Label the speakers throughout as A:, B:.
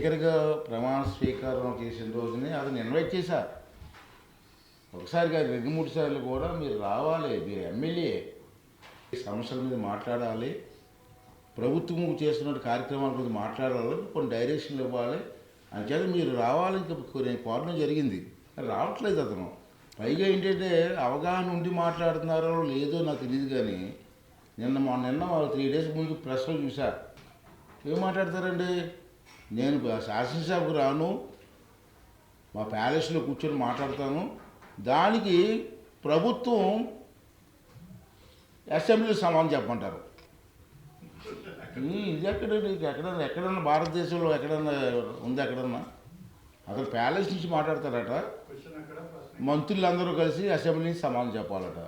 A: స్పీకర్గా ప్రమాణ స్వీకారం చేసిన రోజునే అతను ఇన్వైట్ చేశారు ఒకసారి కాదు రెండు మూడు సార్లు కూడా మీరు రావాలి మీరు ఎమ్మెల్యే. సమస్యల మీద మాట్లాడాలి. ప్రభుత్వం చేస్తున్న కార్యక్రమాల గురించి మాట్లాడాలి కొన్ని డైరెక్షన్లు ఇవ్వాలి. అంచేత మీరు రావాలని చెప్పి నేను కోరడం జరిగింది. రావట్లేదు అతను. పైగా ఏంటంటే అవగాహన ఉండి మాట్లాడుతున్నారో లేదో నాకు తెలియదు కానీ నిన్న మా నిన్న త్రీ డేస్ ముందు ప్రెస్లో చూసా ఏం మాట్లాడతారండి? నేను శాసనసభకు రాను మా ప్యాలెస్లో కూర్చొని మాట్లాడతాను. దానికి ప్రభుత్వం అసెంబ్లీ సమానం చెప్పమంటారు. ఇది ఎక్కడ ఎక్కడన్నా ఎక్కడన్నా భారతదేశంలో ఎక్కడన్నా ఉంది ఎక్కడన్నా? అక్కడ ప్యాలెస్ నుంచి మాట్లాడతారట. మంత్రులు అందరూ కలిసి అసెంబ్లీ సమానం చెప్పాలట.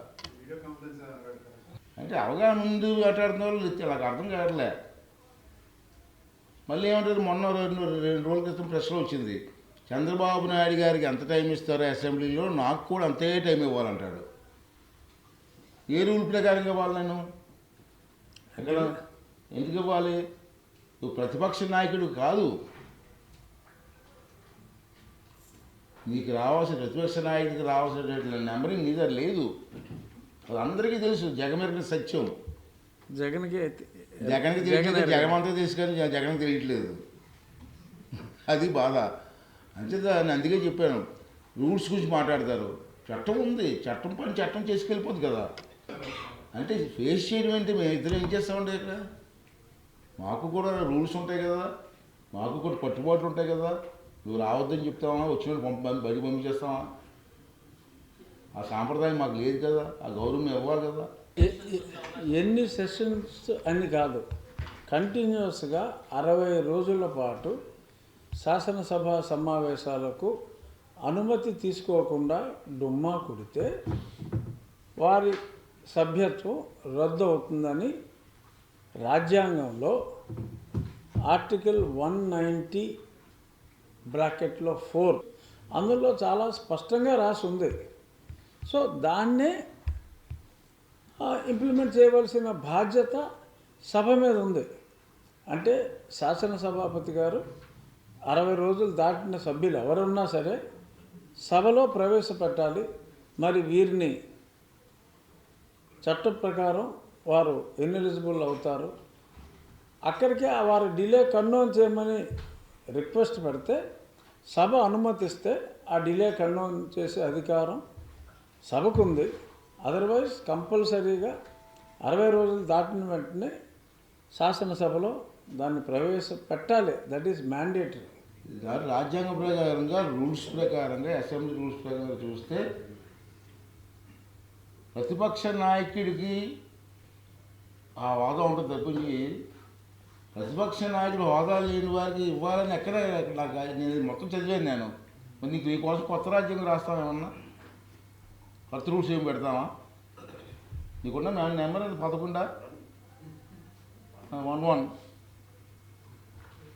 A: అంటే అవగాహన ఉంది మాట్లాడుతున్న వాళ్ళు నాకు అర్థం కావట్లే. మళ్ళీ ఏమంటారు? మొన్న రెండు రెండు రోజుల క్రితం ప్రశ్న వచ్చింది. చంద్రబాబు నాయుడు గారికి ఎంత టైం ఇస్తారో అసెంబ్లీలో? నాకు కూడా అంతే టైం ఇవ్వాలంటాడు. ఏ రూల్ ప్రకారం ఇవ్వాలి నేను ఎక్కడ? ఎందుకు ఇవ్వాలి? నువ్వు ప్రతిపక్ష నాయకుడు కాదు. నీకు రావాల్సిన ప్రతిపక్ష నాయకుడికి రావాల్సిన నెంబరింగ్ నీ దగ్గర లేదు. అది అందరికీ తెలుసు. జగమెరిగిన సత్యం.
B: జగన్కి
A: జగన్కి
B: జగన్
A: తెలియదు జగమంతా తీసుకొని జగన్కి తెలియట్లేదు. అది బాధ. అంచేత నేను అందుకే చెప్పాను రూల్స్ గురించి మాట్లాడతారు. చట్టం ఉంది చట్టం పని చట్టం చేసుకెళ్ళిపోద్ది కదా. అంటే ఫేస్ చేయడం ఏంటి? మేము ఇద్దరు ఏం చేస్తామండి ఇక్కడ? మాకు కూడా రూల్స్ ఉంటాయి కదా. మాకు కూడా కట్టుబాట్లు ఉంటాయి కదా. నువ్వు రావద్దని చెప్తావా? వచ్చిన పంప బయట పంపించేస్తావా? ఆ సాంప్రదాయం మాకు లేదు కదా. ఆ గౌరవం ఇవ్వాలి కదా.
B: ఎన్ని సెషన్స్ అని కాదు. కంటిన్యూస్గా అరవై రోజుల పాటు శాసనసభ సమావేశాలకు అనుమతి తీసుకోకుండా డుమ్మా కుడితే వారి సభ్యత్వం రద్దు అవుతుందని రాజ్యాంగంలో ఆర్టికల్ వన్ నైంటీ బ్రాకెట్లో ఫోర్ అందులో చాలా స్పష్టంగా రాసి ఉంది సో దాన్నే ఇంప్లిమెంట్ చేయవలసిన బాధ్యత సభ మీద ఉంది. అంటే శాసనసభాపతి గారు అరవై రోజులు దాటిన సభ్యులు ఎవరున్నా సరే సభలో ప్రవేశపెట్టాలి. మరి వీరిని చట్ట ప్రకారం వారు ఎన్ఎలిజిబుల్ అవుతారు. అక్కడికే వారు డిలే కన్నోన్ చేయమని రిక్వెస్ట్ పెడితే సభ అనుమతిస్తే ఆ డిలే కన్నోన్ చేసే అధికారం సభకు ఉంది అదర్వైజ్ కంపల్సరీగా అరవై రోజులు దాటిన వెంటనే శాసనసభలో దాన్ని ప్రవేశపెట్టాలి. దట్ ఈస్ మ్యాండేటరీ
A: రాజ్యాంగ ప్రకారంగా రూల్స్ ప్రకారంగా అసెంబ్లీ రూల్స్ ప్రకారంగా చూస్తే ప్రతిపక్ష నాయకుడికి ఆ వాదం ఉంటుంది తప్పించి ప్రతిపక్ష నాయకుడు హోదా లేని వారికి ఇవ్వాలని ఎక్కడ నాకు నేను మొత్తం చదివాను నేను. నీకు నీకోసం కొత్త రాజ్యాంగం రాస్తామేమన్నా కొత్త రూల్స్ ఏం పెడతామా నీకున్న నెంబర్ అది పదకొండా? One one.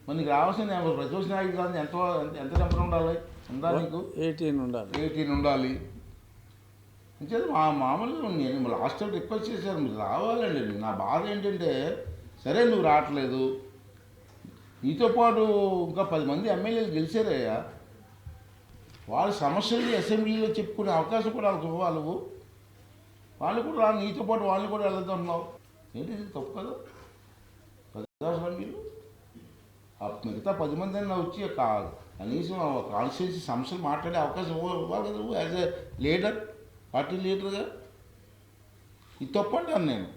A: మరి నీకు రావాల్సిన నెంబర్ ప్రతిపక్ష నాయకుడు కాదు ఎంత ఎంత నెంబర్ ఉండాలి? ఉందా నీకు?
B: ఎయిటీన్ ఉండాలి.
A: ఎయిటీన్ ఉండాలి. అంటే మా మామూలుగా నేను లాస్ట్ టైం రిక్వెస్ట్ చేశాను మీరు రావాలండి. నా బాధ ఏంటంటే సరే నువ్వు రావట్లేదు. నీతో పాటు ఇంకా పది మంది ఎమ్మెల్యేలు గెలిచారయ్యా. వాళ్ళ సమస్యలు అసెంబ్లీలో చెప్పుకునే అవకాశం కూడా వాళ్ళకి ఇవ్వాలి వాళ్ళు కూడా రా నీతో పాటు వాళ్ళు కూడా వెళ్తున్నావు ఏంటి ఇది తప్పు కదా? ప్రజాస్వామ్యులు? ఆ మిగతా పది మంది అయినా వచ్చి కనీసం కాన్స్టిట్యూన్సీ సమస్యలు మాట్లాడే అవకాశం ఇవ్వాలి కదా యాజ్ ఎ లీడర్ పార్టీ లీడర్గా ఇది తప్పు నేను.